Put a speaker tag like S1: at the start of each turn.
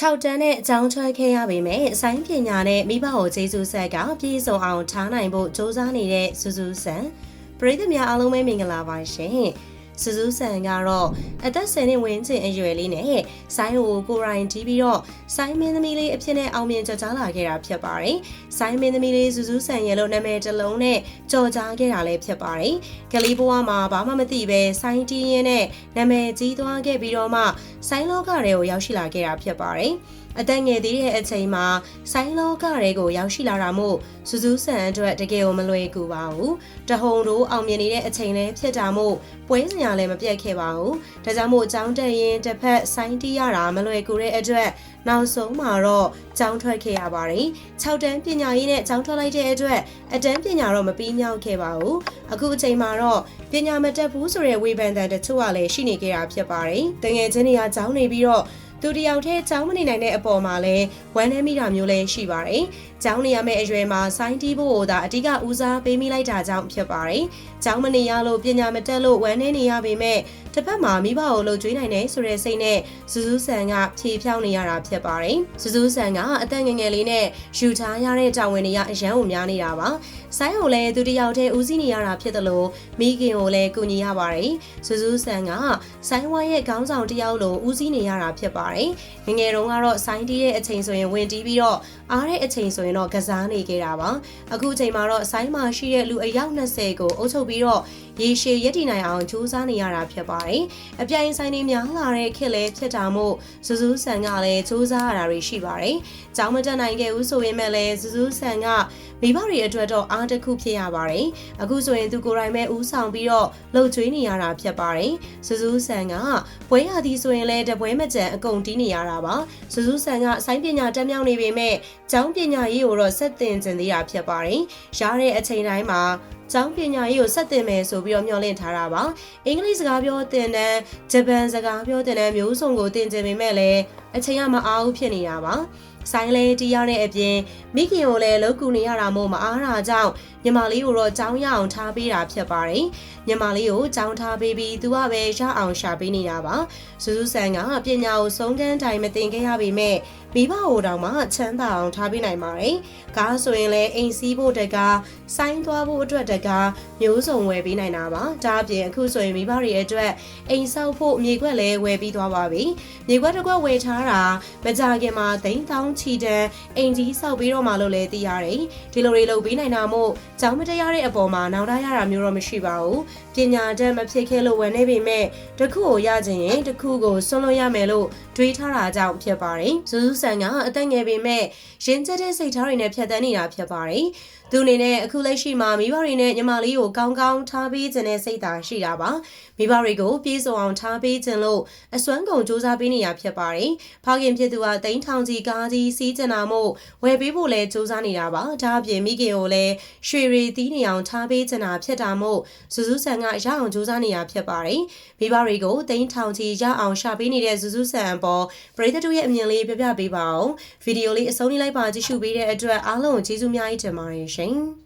S1: 6တန်းနဲ့အကြောင်းချွဲခဲ့ရပေမဲ့ဆိုင်းပညာနဲ့မိဘကိုကျေးဇူးဆက်ကပြည့်စုံအောင်ထားနိုင်ဖို့စ조사နေတဲ့စူးစူးဆန်ပရိသတ်များအားလုံးပဲမင်္ဂလာပါရှင်စူးစူးဆန်ကတော့အသက်10နှစ်ဝန်းကျင်အရွယ်လေးနဲ့ဆိုင်းကိုကိုရိုင်းတီးပြီးတော့ဆိုင်းမင်းသမီးလေးအဖြစ်နဲ့အောင်မြင်ကြကြားလာခဲ့တာဖြစ်ပါတယ်။ဆိုင်းမင်းသမီးလေးစူးစူးဆန်ရဲ့လို့နာမည်တစ်လုံးနဲ့ကြော်ကြားခဲ့တာလည်းဖြစ်ပါတယ်။ကလေးဘဝမှာဘာမှမသိပဲဆိုင်းတီးရင်နဲ့နာမည်ကြီးသွားခဲ့ပြီးတော့မှ ဆိုင်းလောကတွေကိုရောက်ရှိလာခဲ့တာဖြစ်ပါတယ်။အသက်ငယ်သေးတဲ့အချိန်မှာဆိုင်းလောကတွေကိုရောက်ရှိလာတာမို့စူးစူးဆန်အတွက်တကယ်ကိုမလွယ်ကူပါဘူး။တဟုန်တို့အောင်မြင်နေတဲ့အချိန်လည်းဖြစ်တာမို့ပွဲစရာလည်းမပြတ်ခဲ့ပါဘူး။ဒါကြောင့်မို့အကြောင်းတက်ရင်တစ်ဖက်ဆိုင်းတီးရတာမလွယ်ကူတဲ့အတွက် နောက်ဆုံးမှာတော့ကျောင်းထွက်ခဲ့ရပါတယ်။6တန်းပညာရေးနဲ့ကျောင်းထွက်လိုက်တဲ့အတွက်အတန်းပညာတော့မပြီးမြောက်ခဲ့ပါဘူး။အခုအချိန်မှာတော့ပညာမတက်ဘူးဆိုတဲ့ဝေဖန်တန်တချို့ကလည်းရှိနေကြတာဖြစ်ပါတယ်။တငယ်ချင်းတွေကကျောင်းနေပြီးတော့ သူတယောက်တည်းကျောင်းမနေနိုင်တဲ့အပေါ်မှာလည်းဝမ်းနည်းမိတာမျိုးလည်းရှိပါတယ်။ကျောင်းနေရမယ့်အရွယ်မှာဆိုင်းတီးဖို့ကိုသာအဓိကဦးစားပေးမိလိုက်တာကြောင့်ဖြစ်ပါတယ်။ကျောင်းမနေရလို့ပညာမတက်လို့ဝမ်းနည်းနေရပေမဲ့တစ်ဖက်မှာမိဘကိုလှုပ်ကြွေးနိုင်တယ်ဆိုတဲ့စိတ်နဲ့စူးစူးဆန်ကဖြေဖြောင်းနေရတာဖြစ်ပါတယ်။စူးစူးဆန်ကအသက်ငယ်ငယ်လေးနဲ့ယူထားရတဲ့တာဝန်တွေကအရန်ကိုများနေတာပါ။ဆိုင်းကိုလည်းသူတယောက်တည်းဦးစီးနေရတာဖြစ်တယ်လို့မိခင်ကိုလည်းကူညီရပါတယ်။စူးစူးဆန်ကဆိုင်းဝါရဲ့ခေါင်းဆောင်တယောက်လိုဦးစီးနေရတာဖြစ်ပါတယ်။ငယ်ငယ်တုန်းကတော့ဆိုင်းတီးတဲ့အချိန်ဆိုရင်ဝင်တီးပြီးတော့အားတဲ့အချိန်ဆိုရင်တော့ကစားနေခဲ့တာပါအခုအချိန်မှာတော့ဆိုင်းမှာရှိတဲ့လူအယောက်20ကိုအုပ်ချုပ်ပြီးတော့ရေရှည်ရည်တည်နိုင်အောင်ကြိုးစားနေရတာဖြစ်ပါတယ်အပြိုင်ဆိုင်တွေများလာတဲ့ခေတ်လည်းဖြစ်တာမို့စူးစူးဆန်ကလည်းကြိုးစားရတာတွေရှိပါတယ်ကျောင်းမတက်နိုင်ခဲ့ဘူးဆိုရင်မဲ့လည်းစူးစူးဆန်ကမိဘတွေအတွက်တော့အားတစ်ခုဖြစ်ရပါတယ်အခုဆိုရင်သူကိုယ်တိုင်ပဲဦးဆောင်ပြီးတော့လှုပ်ကြွေးနေရတာဖြစ်ပါတယ်စူးစူးဆန်ကပွဲရသည်ဆိုရင်လည်းတပွဲမကြံအကုန်တီးနေရတာပါစူးစူးဆန်ကဆိုင်းပညာတက်မြောက်နေပေမဲ့ကျောင်းပညာရေးကိုတော့ဆက်သင်ကျင်သေးတာဖြစ်ပါတယ်ရတဲ့အချိန်တိုင်းမှာ ကျောင်းပညာရေးကိုဆက်သင်မယ်ဆိုပြီးတော့မျှော်လင့်ထားတာပါအင်္ဂလိပ်စကားပြောသင်တန်းဂျပန်စကားပြောသင်တန်းမျိုးစုံကိုသင်ကျင်ပေမဲ့လည်းအချိန်ကမအားဘူးဖြစ်နေတာပါဆိုင်လဲတီးရတဲ့အပြင်မိခင်ကိုလည်းလောက်ကူနေရတာမို့မအားတာကြောင့် ညီမလေးကိုတော့ကြောင်းရအောင်ထားပေးတာဖြစ်ပါတယ်ညီမလေးကိုကြောင်းထားပေးပြီးသူကပဲရအောင်ရှာပေးနေတာပါစူးစူးဆန်ကပညာကိုဆုံးကန်းတိုင်းမတင်ခဲ့ရပေမဲ့မိဘကိုတောင်မှချမ်းသာအောင်ထားပေးနိုင်ပါတယ်ကားဆိုရင်လည်းအိမ်စီးဖို့တကားဆိုင်းသွားဖို့အတွက်တကားမျိုးစုံဝယ်ပေးနိုင်တာပါဒါအပြင်အခုဆိုရင်မိဘတွေအတွက်အိမ်ဆောက်ဖို့မြေခွက်လည်းဝယ်ပြီးသွားပါပြီမြေခွက်တစ်ခွက်ဝယ်ထားတာမကြခင်မှာသိန်းတောင်းချီတန်အိမ်ကြီးဆောက်ပြီးတော့မှလို့လည်းသိရတယ်ဒီလိုတွေလုပ်ပေးနိုင်တာမို့ကျောင်းမတရားတဲ့အပေါ်မှာနောက်တရတာမျိုးတော့မရှိပါဘူးပညာတတ်မဖြစ်ခဲ့လို့ဝယ်နေပေမဲ့တခုကိုရခြင်းရင်တခုကိုဆွလို့ရမယ်လို့တွေးထားတာကြောင့်ဖြစ်ပါတယ်စူးစူးဆန်ကအသက်ငယ်ပေမဲ့ရင်ကျက်တဲ့စိတ်ထားတွေနဲ့ဖြတ်သန်းနေတာဖြစ်ပါတယ်သူအနေနဲ့အခုလက်ရှိမှာမိဘတွေနဲ့ညီမလေးကိုကောင်းကောင်းထားပေးခြင်းနဲ့စိတ်သာရှိတာပါမိဘတွေကိုပြေဆုံးအောင်ထားပေးခြင်းလို့အစွမ်းကုန်စူးစမ်းပေးနေရဖြစ်ပါတယ်ဖခင်ဖြစ်သူကတိန်းထောင်ကြီးကားကြီးစီးကျင်တာမို့ဝယ်ပေးဖို့လဲစူးစမ်းနေတာပါဒါအပြင်မိခင်ကိုလည်းရွှေရီတီးနေအောင်ထားပေးခြင်းတာဖြစ်တာမို့စူးစူးဆန်ကရအောင်စူးစမ်းနေရဖြစ်ပါတယ်မိဘတွေကိုတိန်းထောင်ကြီးရအောင်ရှာပေးနေတဲ့စူးစူးဆန်အပေါ်ပရိသတ်တို့ရဲ့အမြင်လေးပြပြပေးပါအောင်ဗီဒီယိုလေးအဆုံးလေးလိုက်ပါကြည့်ရှုပေးတဲ့အတွက်အားလုံးကိုကျေးဇူးများကြီးတင်ပါတယ်ရှင်